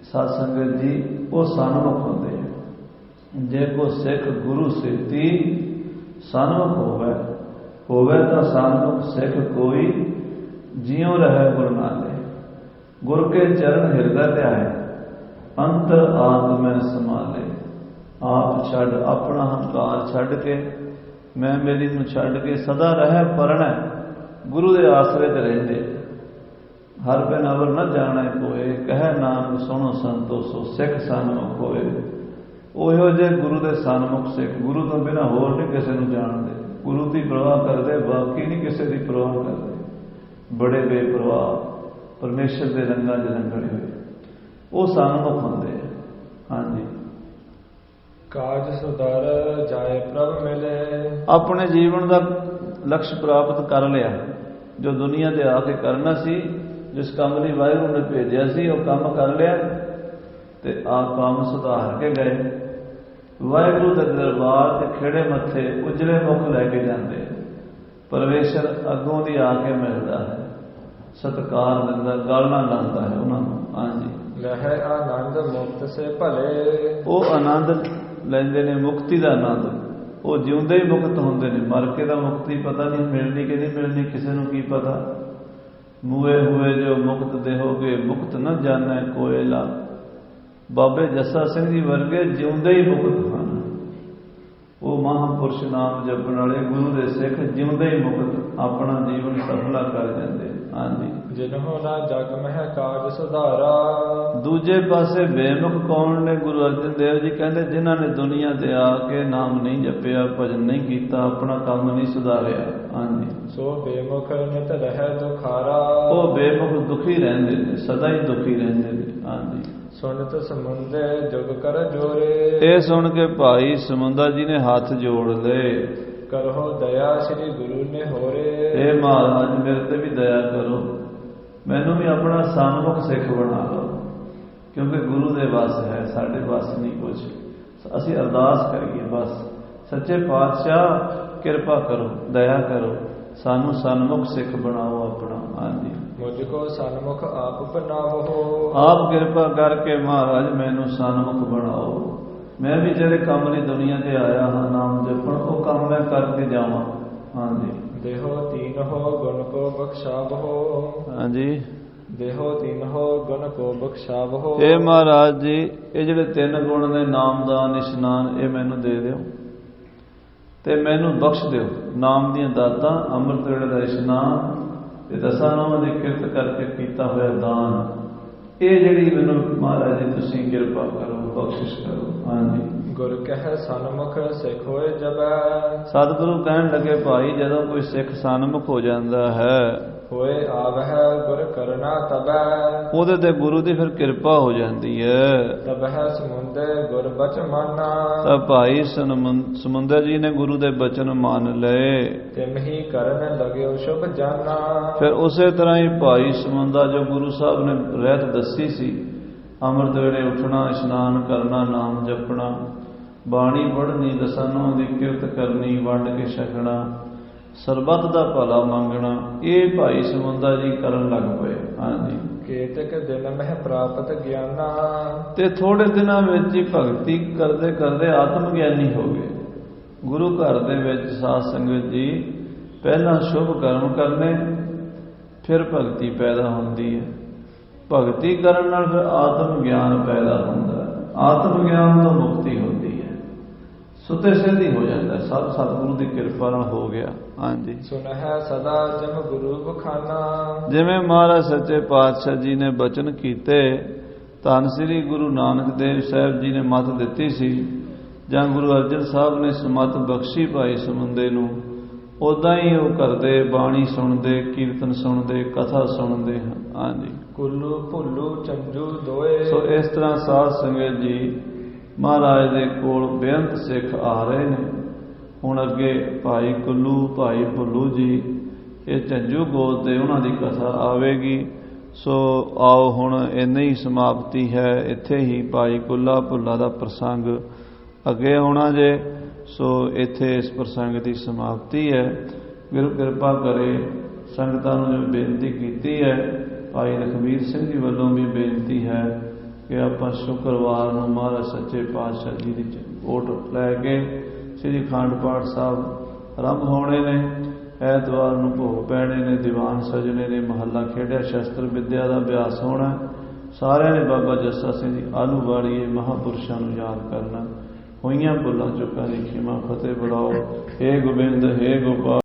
ਸਾਧ ਸੰਗਤ ਜੀ ਉਹ ਸਨਮੁਖ ਹੁੰਦੇ ਆ ਜੇ ਕੋ ਸਿੱਖ ਗੁਰੂ ਸਿੱਧੀ ਸਨਮੁਖ ਹੋਵੇ ਹੋਵੇ ਤਾਂ ਸਨਮੁਖ ਸਿੱਖ ਕੋਈ ਜਿਉ ਰਹਿ ਗੁਰ ਨਾਲੇ ਗੁਰ ਕੇ ਚਰਨ ਹਿਰਦਾ ਧਿਆਏ, ਅੰਤਰ ਆਤਮੈ ਸਮਾਲੇ ਆਪ ਛੱਡ, ਆਪਣਾ ਹੰਕਾਰ ਛੱਡ ਕੇ, ਮੈਂ ਮੇਰੀ ਨੂੰ ਛੱਡ ਕੇ ਸਦਾ ਰਹਿ ਪਰਣਾ, ਗੁਰੂ ਦੇ ਆਸਰੇ ਤੇ ਰਹਿੰਦੇ। ਹਰ ਬਿਨ ਅਵਰ ਨਾ ਜਾਣੈ ਕੋਏ, ਕਹਿ ਨਾਮ ਸੁਣੋ ਸੰਤੋ ਸੋ ਸਿੱਖ ਸਨਮੁਖ ਹੋਏ। ਉਹੋ ਜਿਹੇ ਗੁਰੂ ਦੇ ਸਨਮੁਖ ਸਿੱਖ, ਗੁਰੂ ਤੋਂ ਬਿਨਾ ਹੋਰ ਨਹੀਂ ਕਿਸੇ ਨੂੰ ਜਾਣਦੇ। ਗੁਰੂ ਦੀ ਪ੍ਰਵਾਹ ਕਰਦੇ, ਬਾਕੀ ਨਹੀਂ ਕਿਸੇ ਦੀ ਪ੍ਰਵਾਹ ਕਰਦੇ। ਬੜੇ ਬੇਪਰਵਾਹ ਪਰਮੇਸ਼ਰ ਦੇ ਰੰਗਾਂ 'ਚ ਰੰਗੜੇ ਹੋਏ। ਉਹ ਸਨਮੁਖ ਹੁੰਦੇ ਆ। ਹਾਂਜੀ। ਕਾਜ ਸੁਧਰ ਜਾਏ ਪ੍ਰਭ ਮਿਲੇ। ਆਪਣੇ ਜੀਵਨ ਦਾ ਲਕਸ਼ ਪ੍ਰਾਪਤ ਕਰ ਲਿਆ। ਜੋ ਦੁਨੀਆ ਤੇ ਆ ਕੇ ਕਰਨਾ ਸੀ ਜਿਸ ਕੰਮ ਲਈ ਵਾਹਿਗੁਰੂ ਨੇ ਭੇਜਿਆ ਸੀ ਉਹ ਕੰਮ ਕਰ ਲਿਆ ਤੇ ਆ ਕੰਮ ਸੁਧਾਰ ਕੇ ਗਏ। ਵਾਹਿਗੁਰੂ ਦੇ ਦਰਬਾਰ ਤੇ ਖੇੜੇ ਮੱਥੇ ਉਜਲੇ ਮੁਖ ਲੈ ਕੇ ਜਾਂਦੇ। ਪਰਮੇਸ਼ਰ ਅੱਗੋਂ ਦੀ ਆ ਕੇ ਮਿਲਦਾ ਹੈ। ਸਤਕਾਰ ਦਿੰਦਾ ਗੱਲ ਨਾਲ ਲਾਉਂਦਾ ਹੈ ਉਹਨਾਂ ਨੂੰ। ਹਾਂਜੀ। ਲਹਿ ਆਨੰਦ ਮੁਕਤ ਸੇ ਭਲੇ। ਉਹ ਆਨੰਦ ਲੈਂਦੇ ਨੇ ਮੁਕਤੀ ਦਾ ਆਨੰਦ। ਉਹ ਜਿਉਂਦੇ ਹੀ ਮੁਕਤ ਹੁੰਦੇ ਨੇ। ਮਰ ਕੇ ਤਾਂ ਮੁਕਤੀ ਪਤਾ ਨਹੀਂ ਮਿਲਣੀ ਕਿ ਨਹੀਂ ਮਿਲਣੀ ਕਿਸੇ ਨੂੰ ਕੀ ਪਤਾ। ਮੂਏ ਹੋਏ ਜੋ ਮੁਕਤ ਦੇਹੋਗੇ ਮੁਕਤ ਨਾ ਜਾਣੈ ਕੋਇਲਾ। ਬਾਬੇ ਜੱਸਾ ਸਿੰਘ ਜੀ ਵਰਗੇ ਜਿਉਂਦੇ ਹੀ ਮੁਕਤ ਹਨ। ਉਹ ਮਹਾਪੁਰਸ਼ ਨਾਮ ਜਪਣ ਵਾਲੇ ਗੁਰੂ ਦੇ ਸਿੱਖ ਜਿਉਂਦੇ ਹੀ ਮੁਕਤ ਆਪਣਾ ਜੀਵਨ ਸਫਲਾ ਕਰ ਜਾਂਦੇ। ਹਾਂਜੀ। ਜਿਨਹੁ ਨਾ ਜਗ ਮਹਿ ਕਾਜ ਸੁਧਾਰਾ। ਦੂਜੇ ਪਾਸੇ ਬੇਮੁਖ ਕੌਣ ਨੇ? ਗੁਰੂ ਅਰਜਨ ਦੇਵ ਜੀ ਕਹਿੰਦੇ ਜਿਨ੍ਹਾਂ ਨੇ ਦੁਨੀਆ ਤੇ ਆ ਕੇ ਨਾਮ ਨਹੀਂ ਜਪਿਆ ਭਜਨ ਨਹੀਂ ਕੀਤਾ ਆਪਣਾ ਕੰਮ ਨਹੀਂ ਸੁਧਾਰਿਆ। ਹਾਂਜੀ। ਸੋ ਬੇਮੁਖ ਨਿਤ ਰਹਿ ਦੁਖਾਰਾ। ਉਹ ਬੇਮੁਖ ਦੁਖੀ ਰਹਿੰਦੇ ਨੇ ਸਦਾ ਹੀ ਦੁਖੀ ਰਹਿੰਦੇ ਨੇ। ਹਾਂਜੀ। ਸੁਨਤ ਸਮੁੰਦੇ ਜੁਗ ਕਰ ਜੋਰੇ। ਇਹ ਸੁਣ ਕੇ ਭਾਈ ਸਮੁੰਦਾ ਜੀ ਨੇ ਹੱਥ ਜੋੜ ਲਏ। ਕਰੋ ਦਇਆ ਸ੍ਰੀ ਗੁਰੂ ਨੇ ਹੋਰੇ। ਇਹ ਮਹਾਰਾਜ ਮੇਰੇ ਤੇ ਵੀ ਦਇਆ ਕਰੋ। ਮੈਨੂੰ ਵੀ ਆਪਣਾ ਸਨਮੁਖ ਸਿੱਖ ਬਣਾ ਲਓ। ਕਿਉਂਕਿ ਗੁਰੂ ਦੇ ਵਸ ਹੈ ਸਾਡੇ ਵਸ ਨਹੀਂ ਕੁਝ ਅਸੀਂ ਅਰਦਾਸ ਕਰੀਏ ਬਸ। ਸੱਚੇ ਪਾਤਸ਼ਾਹ ਕਿਰਪਾ ਕਰੋ ਦਇਆ ਕਰੋ। ਸਾਨੂੰ ਸਨਮੁਖ ਸਿੱਖ ਬਣਾਓ ਆਪਣਾ। ਹਾਂਜੀ। ਮੁਝ ਕੋ ਸਨਮੁਖ ਆਪ ਬਨਾਵੋ। ਆਪ ਕਿਰਪਾ ਕਰਕੇ ਮਹਾਰਾਜ ਮੈਨੂੰ ਸਨਮੁਖ ਬਣਾਓ। ਮੈਂ ਵੀ ਜਿਹੜੇ ਕੰਮ ਲਈ ਦੁਨੀਆ ਤੇ ਆਇਆ ਹਾਂ ਨਾਮ ਜਪਣ ਉਹ ਕੰਮ ਮੈਂ ਕਰਕੇ ਜਾਵਾਂ। ਹਾਂਜੀ। ਦੇਹੋ ਤੀਨ ਹੋ ਗੁਣ ਕੋ ਬਖਸ਼ਾਵੋ। ਹਾਂਜੀ। ਦੇਹੋ ਤੀਨ ਹੋ ਗੁਣ ਕੋ ਬਖਸ਼ਾਵੋ। ਇਹ ਮਹਾਰਾਜ ਜੀ ਇਹ ਜਿਹੜੇ ਤਿੰਨ ਗੁਣ ਨੇ ਨਾਮ ਦਾ ਨਿਸ਼ਨਾਨ ਇਹ ਮੈਨੂੰ ਦੇ ਦਿਓ। ਤੇ ਮੈਨੂੰ ਬਖਸ਼ ਦਿਓ। ਨਾਮ ਦੀਆਂ ਦਾਤਾਂ ਅੰਮ੍ਰਿਤ ਵੇਲੇ ਦਾ ਇਸ਼ਨਾਨ ਤੇ ਦਸਾਂ ਨਾਮਾਂ ਦੀ ਕਿਰਤ ਕਰਕੇ ਕੀਤਾ ਹੋਇਆ ਦਾਨ। ਇਹ ਜਿਹੜੀ ਮੈਨੂੰ ਮਹਾਰਾਜ ਜੀ ਤੁਸੀਂ ਕਿਰਪਾ ਕਰੋ ਬਖਸ਼ਿਸ਼ ਕਰੋ। ਹਾਂਜੀ। ਗੁਰ ਕਹਿ ਸਨਮੁਖ ਸਿੱਖ ਹੋਏ ਜਬੈ। ਸਤਿਗੁਰੂ ਕਹਿਣ ਲੱਗੇ ਭਾਈ ਜਦੋਂ ਕੋਈ ਸਿੱਖ ਸਨਮੁਖ ਹੋ ਜਾਂਦਾ ਹੈ ਹੋਏ ਆਵਹਿ ਗੁਰ ਕਰਨਾ ਤਬੈ ਉਹਦੇ ਤੇ ਗੁਰੂ ਦੀ ਫਿਰ ਕਿਰਪਾ ਹੋ ਜਾਂਦੀ ਹੈ। ਤਬਹਿ ਸਮੁੰਦੇ ਗੁਰ ਬਚ ਮਾਨਾ। ਤਾਂ ਭਾਈ ਸਮੁੰਦਰ ਜੀ ਨੇ ਗੁਰੂ ਦੇ ਬਚਨ ਮੰਨ ਲਏ। ਤਿਮਹੀ ਕਰਨ ਲਗਿਓ ਸ਼ੁਭ ਜਾਨਾ। ਫਿਰ ਉਸੇ ਤਰ੍ਹਾਂ ਹੀ ਭਾਈ ਸਮੁੰਦਾ ਜੋ ਗੁਰੂ ਸਾਹਿਬ ਨੇ ਰਹਿਤ ਦੱਸੀ ਸੀ ਅੰਮ੍ਰਿਤ ਵੇਲੇ ਉੱਠਣਾ ਇਸ਼ਨਾਨ ਕਰਨਾ ਨਾਮ ਜਪਣਾ ਬਾਣੀ ਪੜ੍ਹਨੀ ਦਸਾਂ ਦੀ ਕਿਰਤ ਕਰਨੀ ਵੰਡ ਕੇ ਛਕਣਾ ਸਰਬੱਤ ਦਾ ਭਲਾ ਮੰਗਣਾ ਇਹ ਭਾਈ ਸਮੁੰਦਾ ਜੀ ਕਰਨ ਲੱਗ ਪਏ। ਹਾਂਜੀ। ਕੇਤਕ ਦਿਨ ਮਹਿ ਪ੍ਰਾਪਤ ਗਿਆਨਾ। ਤੇ ਥੋੜੇ ਦਿਨਾਂ ਵਿੱਚ ਹੀ ਭਗਤੀ ਕਰਦੇ ਕਰਦੇ ਆਤਮ ਗਿਆਨੀ ਹੋ ਗਏ। ਗੁਰੂ ਘਰ ਦੇ ਵਿੱਚ ਸਾਧ ਸੰਗਤ ਜੀ ਪਹਿਲਾਂ ਸ਼ੁਭ ਕਰਮ ਕਰਨੇ ਫਿਰ ਭਗਤੀ ਪੈਦਾ ਹੁੰਦੀ ਹੈ। ਭਗਤੀ ਕਰਨ ਨਾਲ ਫਿਰ ਆਤਮ ਗਿਆਨ ਪੈਦਾ ਹੁੰਦਾ ਹੈ। ਆਤਮ ਗਿਆਨ ਤੋਂ ਮੁਕਤੀ ਹੁੰਦੀ ਹੈ। ਸੁਤੇ ਸਿੱਧੀ ਹੋ ਜਾਂਦਾ। ਸਭ ਸਤਿਗੁਰੂ ਦੀ ਕਿਰਪਾ ਨਾਲ ਹੋ ਗਿਆ। ਹਾਂਜੀ। ਸੁਨਹਿ ਸਦਾ ਜਮ ਗੁਰੂ ਬਖਾਨਾ। ਜਿਵੇਂ ਮਹਾਰਾਜ ਸੱਚੇ ਪਾਤਸ਼ਾਹ ਜੀ ਨੇ ਬਚਨ ਕੀਤੇ ਧੰਨ ਸ੍ਰੀ ਗੁਰੂ ਨਾਨਕ ਦੇਵ ਸਾਹਿਬ ਜੀ ਨੇ ਮਤ ਦਿੱਤੀ ਸੀ ਜਾਂ ਗੁਰੂ ਅਰਜਨ ਸਾਹਿਬ ਨੇ ਸਮਤ ਬਖਸ਼ੀ ਭਾਈ ਸਮੁੰਦੇ ਨੂੰ ਉਦਾਂ ਹੀ ਉਹ ਕਰਦੇ ਬਾਣੀ ਸੁਣਦੇ ਕੀਰਤਨ ਸੁਣਦੇ ਕਥਾ ਸੁਣਦੇ ਹਾਂਜੀ। ਕੁੱਲੂ ਭੁੱਲੂ ਚੰਜੂ ਦੋਏ। ਸੋ ਇਸ ਤਰ੍ਹਾਂ ਸਾਧ ਸੰਗਤ ਜੀ ਮਹਾਰਾਜ ਦੇ ਕੋਲ ਬੇਅੰਤ ਸਿੱਖ ਆ ਰਹੇ ਨੇ। ਹੁਣ ਅੱਗੇ ਭਾਈ ਕੁੱਲੂ, ਭਾਈ ਭੁੱਲੂ ਜੀ, ਇਹ ਝੰਜੂ ਗੋਦ ਤੇ ਉਹਨਾਂ ਦੀ ਕਥਾ ਆਵੇਗੀ। ਸੋ ਆਓ ਹੁਣ ਇੰਨੀ ਹੀ ਸਮਾਪਤੀ ਹੈ। ਇੱਥੇ ਹੀ ਭਾਈ ਕੁੱਲਾ ਭੁੱਲਾ ਦਾ ਪ੍ਰਸੰਗ ਅੱਗੇ ਆਉਣਾ ਜੇ। ਸੋ ਇੱਥੇ ਇਸ ਪ੍ਰਸੰਗ ਦੀ ਸਮਾਪਤੀ ਹੈ। ਗੁਰੂ ਕਿਰਪਾ ਕਰੇ ਸੰਗਤਾਂ ਨੂੰ ਜੋ ਬੇਨਤੀ ਕੀਤੀ ਹੈ। ਭਾਈ ਲਖਬੀਰ ਸਿੰਘ ਜੀ ਵੱਲੋਂ ਵੀ ਬੇਨਤੀ ਹੈ ਕਿ ਆਪਾਂ ਸ਼ੁੱਕਰਵਾਰ ਨੂੰ ਮਹਾਰਾਜ ਸੱਚੇ ਪਾਤਸ਼ਾਹ ਜੀ ਦੀ ਕੋਟ ਲੈ ਕੇ ਸ੍ਰੀ ਅਖੰਡ ਪਾਠ ਸਾਹਿਬ ਆਰੰਭ ਹੋਣੇ ਨੇ। ਐਤਵਾਰ ਨੂੰ ਭੋਗ ਪੈਣੇ ਨੇ, ਦੀਵਾਨ ਸਜਣੇ ਨੇ, ਮਹੱਲਾ ਖੇਡਿਆ, ਸ਼ਸਤਰ ਵਿਦਿਆ ਦਾ ਅਭਿਆਸ ਹੋਣਾ। ਸਾਰਿਆਂ ਨੇ ਬਾਬਾ ਜੱਸਾ ਸਿੰਘ ਜੀ ਆਲੂ ਵਾਲੀਏ ਮਹਾਪੁਰਸ਼ਾਂ ਨੂੰ ਯਾਦ ਕਰਨਾ। ਹੋਈਆਂ ਭੁੱਲਾਂ ਚੁੱਕਾਂ ਦੀ ਖਿਮਾ ਫਤਿਹ ਬੜਾਓ ਏ ਗੋਬਿੰਦ ਏ ਗੋਪਾਲ